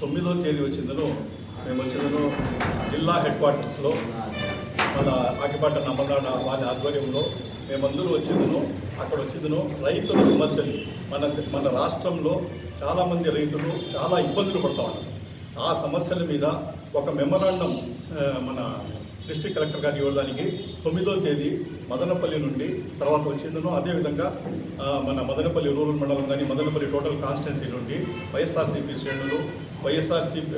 తొమ్మిదో తేదీ వచ్చిందను. మేము వచ్చిందను జిల్లా హెడ్ క్వార్టర్స్లో. మన ఆకిపాట నమ్మదాడ వారి ఆధ్వర్యంలో మేమందరూ వచ్చిందను. అక్కడ వచ్చిందను రైతుల సమస్యలు. మన మన రాష్ట్రంలో చాలామంది రైతులు చాలా ఇబ్బందులు పడుతూ ఉన్నారు. ఆ సమస్యల మీద ఒక మెమరాండం మన డిస్ట్రిక్ట్ కలెక్టర్ గారి ఇవ్వడానికి తొమ్మిదో తేదీ మదనపల్లి నుండి తర్వాత వచ్చిందను. అదేవిధంగా మన మదనపల్లి రూరల్ మండలం కానీ మదనపల్లి టోటల్ కాన్స్టిట్యున్సీ నుండి వైఎస్ఆర్సీపీ శ్రేణులు వైఎస్ఆర్సీపీ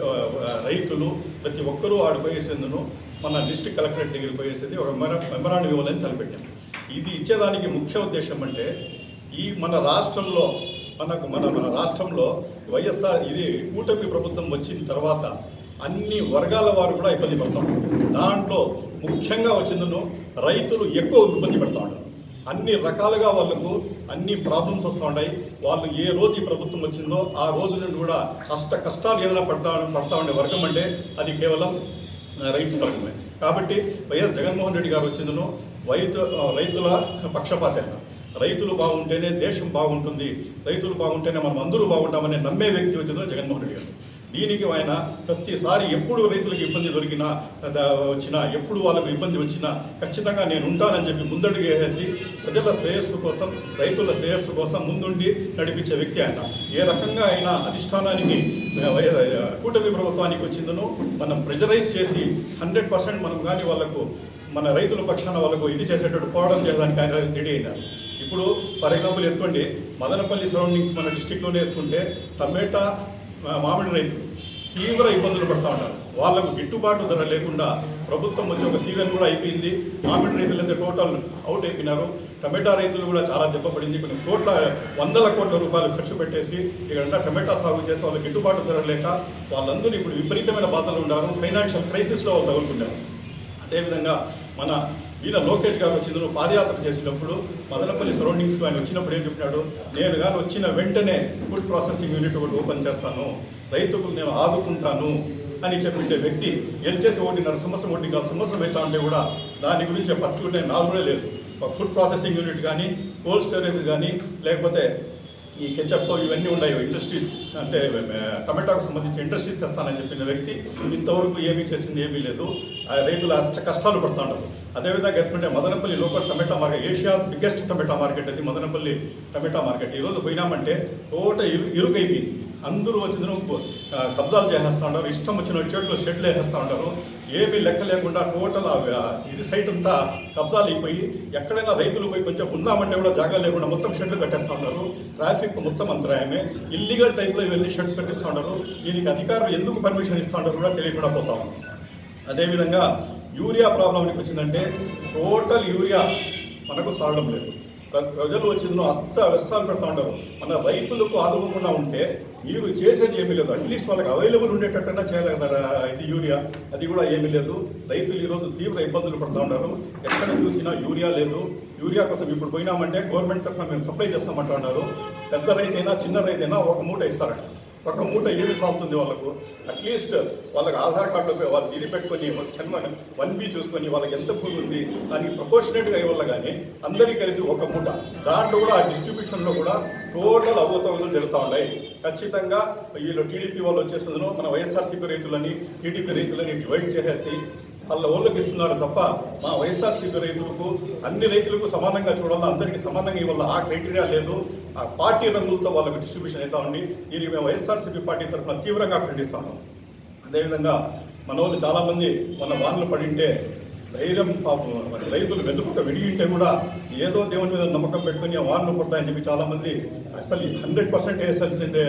రైతులు ప్రతి ఒక్కరూ ఆడిపోయేసేందును మన డిస్ట్రిక్ట్ కలెక్టరేట్ దగ్గరికి పోయేసేది ఒక మెమరాండం ఇవ్వాలని తలపెట్టాం. ఇది ఇచ్చేదానికి ముఖ్య ఉద్దేశం అంటే ఈ మన రాష్ట్రంలో మనకు మన మన రాష్ట్రంలో వైఎస్ఆర్ ఇది కూటమి ప్రభుత్వం వచ్చిన తర్వాత అన్ని వర్గాల వారు కూడా ఇబ్బంది పడుతూ ఉంటారు. దాంట్లో ముఖ్యంగా వచ్చిందను రైతులు ఎక్కువ ఇబ్బంది పెడతా ఉంటారు. అన్ని రకాలుగా వాళ్ళకు అన్ని ప్రాబ్లమ్స్ వస్తూ ఉన్నాయి వాళ్ళు ఏ రోజు ఈ ప్రభుత్వం వచ్చిందో ఆ రోజు నుండి కూడా కష్ట కష్టాలు ఏదైనా పడతా పడతా ఉండే వర్గం అంటే అది కేవలం రైతు వర్గమే. కాబట్టి వైఎస్ జగన్మోహన్ రెడ్డి గారు వచ్చిందను రైతు రైతుల పక్షపాతం రైతులు బాగుంటేనే దేశం బాగుంటుంది. రైతులు బాగుంటేనే మనం అందరూ బాగుంటామని నమ్మే వ్యక్తి వచ్చిందో జగన్మోహన్ రెడ్డి గారు. దీనికి ఆయన ప్రతిసారి ఎప్పుడు రైతులకు ఇబ్బంది దొరికినా వచ్చినా ఎప్పుడు వాళ్ళకు ఇబ్బంది వచ్చినా ఖచ్చితంగా నేను ఉంటానని చెప్పి ముందడుగు వేసేసి ప్రజల శ్రేయస్సు కోసం రైతుల శ్రేయస్సు కోసం ముందుండి నడిపించే వ్యక్తి ఆయన. ఏ రకంగా ఆయన అధిష్టానానికి వై- కూటమి ప్రభుత్వానికి వచ్చిందనో మనం ప్రెజరైజ్ చేసి హండ్రెడ్ పర్సెంట్ మనం కానీ వాళ్ళకు మన రైతుల పక్షాన వాళ్ళకు ఇది చేసేటట్టు పోవడం చేయడానికి ఆయన రెడీ అయినారు. ఇప్పుడు ఫర్ ఎగ్జాంపుల్ ఎత్తుకోండి మదనపల్లి సరౌండింగ్స్ మన డిస్టిక్లోనే ఎత్తుకుంటే టమేటా మామిడి రైతులు తీవ్ర ఇబ్బందులు పడుతూ ఉంటారు వాళ్ళకు గిట్టుబాటు ధర లేకుండా ప్రభుత్వం వచ్చి ఒక సీజన్ కూడా అయిపోయింది. మామిడి రైతులు అయితే టోటల్ అవుట్ అయిపోయినారు. టమాటా రైతులు కూడా చాలా దెబ్బపడింది కొన్ని కోట్ల వందల కోట్ల రూపాయలు ఖర్చు పెట్టేసి ఇక్కడ టమాటా సాగు చేసి వాళ్ళకి గిట్టుబాటు ధర లేక వాళ్ళందరూ ఇప్పుడు విపరీతమైన బాధలు ఉన్నారు. ఫైనాన్షియల్ క్రైసిస్లో వాళ్ళు అదేవిధంగా మన ఈయన లోకేష్ గారు వచ్చింది పాదయాత్ర చేసినప్పుడు మదనపల్లి సరౌండింగ్స్లో ఆయన వచ్చినప్పుడు ఏం చెప్పినాడు? నేను కానీ వచ్చిన వెంటనే ఫుడ్ ప్రాసెసింగ్ యూనిట్ ఒకటి ఓపెన్ చేస్తాను. రైతుకు నేను ఆదుకుంటాను అని చెప్పితే వ్యక్తి గెలిచేసి ఒకటిన్నర సంవత్సరం ఒకటి కాదు సంవత్సరం అవుతా ఉంటే కూడా దాని గురించి పట్టుకునే నాలుగు లేదు. ఫుడ్ ప్రాసెసింగ్ యూనిట్ కానీ కోల్డ్ స్టోరేజ్ కానీ లేకపోతే ఈ కెచప్ ఇవన్నీ ఉన్నాయి ఇండస్ట్రీస్ అంటే టమాటాకు సంబంధించి ఇండస్ట్రీస్ తెస్తానని చెప్పిన వ్యక్తి ఇంతవరకు ఏమీ చేసింది ఏమీ లేదు. ఆ రైతులు అష్ట కష్టాలు పడుతున్నారు అదేవిధంగా ఎత్తుకుంటే Madanapalle local tomato market Asia's biggest tomato market అది మదనపల్లి టమాటా మార్కెట్. ఈరోజు పోయినామంటే టోట ఇరు ఇరుకైపోయింది అందరూ వచ్చిన కబ్జాలు చేసేస్తూ ఉంటారు ఇష్టం వచ్చిన చెట్లు షెడ్లు వేసేస్తూ ఉంటారు ఏమీ లెక్క లేకుండా టోటల్ ఇది సైట్ అంతా కబ్జాలు అయిపోయి ఎక్కడైనా రైతులు పోయి కొంచెం ఉందామంటే కూడా జాగా లేకుండా మొత్తం షెడ్లు కట్టేస్తూ ఉన్నారు. ట్రాఫిక్ మొత్తం అంతరాయమే. ఇల్లీగల్ టైంలో ఇవన్నీ షెడ్స్ కట్టిస్తూ ఉంటారు దీనికి అధికారులు ఎందుకు పర్మిషన్ ఇస్తూ ఉంటారు కూడా తెలియకుండా పోతా ఉంది. అదేవిధంగా యూరియా ప్రాబ్లంకి వచ్చిందంటే టోటల్ యూరియా మనకు సాగడం లేదు. ప్రజలు వచ్చిందో అస్త వ్యస్తాలు పెడతా ఉంటారు మన రైతులకు ఆదుకోకుండా ఉంటే మీరు చేసేది ఏమీ లేదు. అట్లీస్ట్ వాళ్ళకి అవైలబుల్ ఉండేటట్టుగా చేయాలి కదా ఇది యూరియా. అది కూడా ఏమీ లేదు. రైతులు ఈరోజు తీవ్ర ఇబ్బందులు పడుతూ ఉన్నారు ఎక్కడ చూసినా యూరియా లేదు. యూరియా కోసం ఇప్పుడు పోయినామంటే గవర్నమెంట్ తరఫున మేము సప్లై చేస్తామంటున్నారు పెద్ద రైతైనా చిన్న రైతైనా ఒక మూట ఇస్తారంట. ఒక మూట ఏమి సాగుతుంది వాళ్ళకు. అట్లీస్ట్ వాళ్ళకి ఆధార్ కార్డులో వాళ్ళు ఇది పెట్టుకొని జన్మ వన్ బి చూసుకొని వాళ్ళకి ఎంత భూమి ఉంది దానికి ప్రపోర్షనేట్గా ఇవ్వాలి కానీ అందరికీ కలిపి ఒక మూట. దాంట్లో కూడా ఆ డిస్ట్రిబ్యూషన్లో కూడా టోటల్ అవతవలు జరుగుతూ ఉన్నాయి. ఖచ్చితంగా వీళ్ళు టీడీపీ వాళ్ళు వచ్చేసిందో మన వైఎస్ఆర్సీపీ రైతులని టీడీపీ రైతులని డివైడ్ చేసేసి వాళ్ళ ఓళ్ళకి ఇస్తున్నారు తప్ప మా వైఎస్ఆర్సీపీ రైతులకు అన్ని రైతులకు సమానంగా చూడాలి? అందరికీ సమానంగా ఇవ్వాల? ఆ క్రైటీరియా లేదు. ఆ పార్టీ రంగులతో వాళ్ళకి డిస్ట్రిబ్యూషన్ అవుతా ఉంది. దీనికి మేము వైఎస్ఆర్సీపీ పార్టీ తరఫున తీవ్రంగా ఖండిస్తాము. అదేవిధంగా మన వాళ్ళు చాలామంది మన వానలు పడింటే ధైర్యం పాపం రైతులు వెతుకుంటూ విడిగింటే కూడా ఏదో దేవుని మీద నమ్మకం పెట్టుకుని ఆ వానలు పడతాయని చెప్పి చాలామంది అసలు హండ్రెడ్ పర్సెంట్ వేసాల్సిందే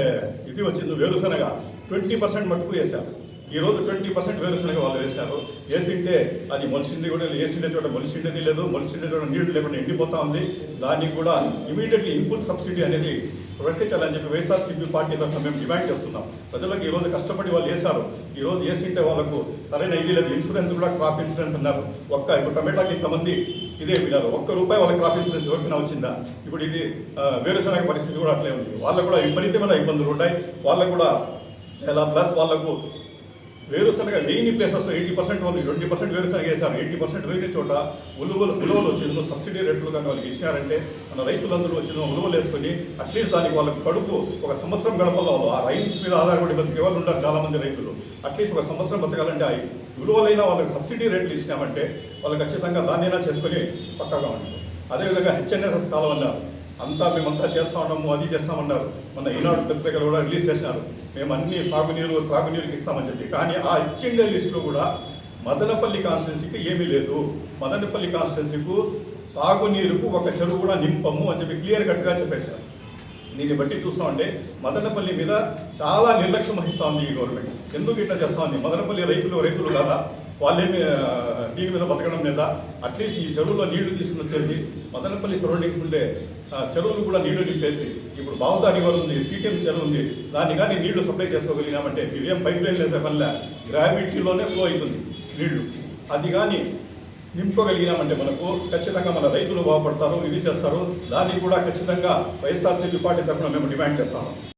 ఇది వచ్చింది వేరుశనగా. ట్వంటీ పర్సెంట్ మట్టుకు వేశారు. ఈ రోజు ట్వంటీ పర్సెంట్ వేరుశనగ వాళ్ళు వేశారు వేసింటే అది మొలిసింది కూడా వేసిండే చోట మొలిసిండేది లేదు మొలిసిండే చోట నీళ్ళు లేకుండా ఎండిపోతా ఉంది. దానికి కూడా ఇమీడియట్లీ ఇన్పుట్ సబ్సిడీ అనేది ప్రకటించాలని చెప్పి వైఎస్ఆర్సీపీ పార్టీ తరఫున మేము డిమాండ్ చేస్తున్నాం. ప్రజలకు ఈరోజు కష్టపడి వాళ్ళు వేశారు. ఈరోజు వేసింటే వాళ్ళకు సరైన ఇది లేదు. ఇన్సూరెన్స్ కూడా క్రాప్ ఇన్సూరెన్స్ అన్నారు. ఒక్క ఇప్పుడు టమాటాకి ఇంతమంది ఇదే విన్నారు. ఒక్క రూపాయి వాళ్ళకి క్రాప్ ఇన్సూరెన్స్ ఎవరికైనా వచ్చిందా? ఇప్పుడు ఇది వేరుశనగ పరిస్థితి కూడా అట్లే ఉంది. వాళ్ళకు కూడా విపరీతమైన ఇబ్బందులు ఉంటాయి వాళ్ళకు కూడా చాలా ప్లస్ వాళ్ళకు వేరుశనగ లేని ప్లేసెస్లో ఎయిటీ పర్సెంట్ వాళ్ళు ట్వంటీ పర్సెంట్ వేరుశనగ వేశారు. ఎయిటీ పర్సెంట్ వేరే చోట ఉలువలు ఉలువలు వచ్చిందో సబ్సిడీ రేట్లు కానీ వాళ్ళకి ఇచ్చినారంటే మన రైతులందరూ వచ్చిన ఉలువలు వేసుకొని అట్లీస్ట్ దానికి వాళ్ళకి కడుపు ఒక సంవత్సరం గడపలో ఆ రైన్స్ మీద ఆధారపడి బతికే వాళ్ళు ఉంటారు చాలామంది రైతులు. అట్లీస్ట్ ఒక సంవత్సరం బతకాలంటే ఆ విలువలైన వాళ్ళకి సబ్సిడీ రేట్లు ఇచ్చినామంటే వాళ్ళు ఖచ్చితంగా దాన్నైనా చేసుకొని పక్కగా ఉంటుంది అదేవిధంగా హెచ్ఎన్ఎస్ఎస్ కాలం అన్నారు. అంతా మేమంతా చేస్తా ఉన్నాము అది చేస్తామన్నారు మన ఈనాడు పత్రికలు కూడా రిలీజ్ చేసినారు. మేము అన్ని సాగునీరు త్రాగునీరుకి ఇస్తామని చెప్పి. కానీ ఆ ఇచ్చిండే లిస్టులో కూడా మదనపల్లి కాన్స్టిట్యున్సీకి ఏమీ లేదు. మదనపల్లి కాన్స్టిట్యున్సీకు సాగునీరుకు ఒక చెరువు కూడా నింపము అని చెప్పి క్లియర్ కట్గా చెప్పేశారు. దీన్ని బట్టి చూస్తామంటే మదనపల్లి మీద చాలా నిర్లక్ష్యం వహిస్తూ ఉంది ఈ గవర్నమెంట్. ఎందుకు ఇట్లా చేస్తా ఉంది? మదనపల్లి రైతులు రైతులు కాదా? వాళ్ళేమి ఆ, మీద బతకడం మీద అట్లీస్ట్ ఈ చెరువులో నీళ్ళు తీసుకుని వచ్చేసి మదనపల్లి సరౌండింగ్స్ ఉండే చెరువులు కూడా నీళ్ళు నింపేసి ఇప్పుడు బావుతా రివర్ ఉంది సిటీఎం చెరువు ఉంది దాన్ని కానీ నీళ్ళు సప్లై చేసుకోగలిగినామంటే ఇవేం పైప్ లైన్ వేసే పనిలే. గ్రావిటీలోనే ఫ్లో అవుతుంది నీళ్ళు. అది కానీ నింపగలిగినామంటే మనకు ఖచ్చితంగా మన రైతులు బాగుపడతారు ఇది చేస్తారు. దాన్ని కూడా ఖచ్చితంగా వైఎస్ఆర్సీపీ పార్టీ తరఫున మేము డిమాండ్ చేస్తాము.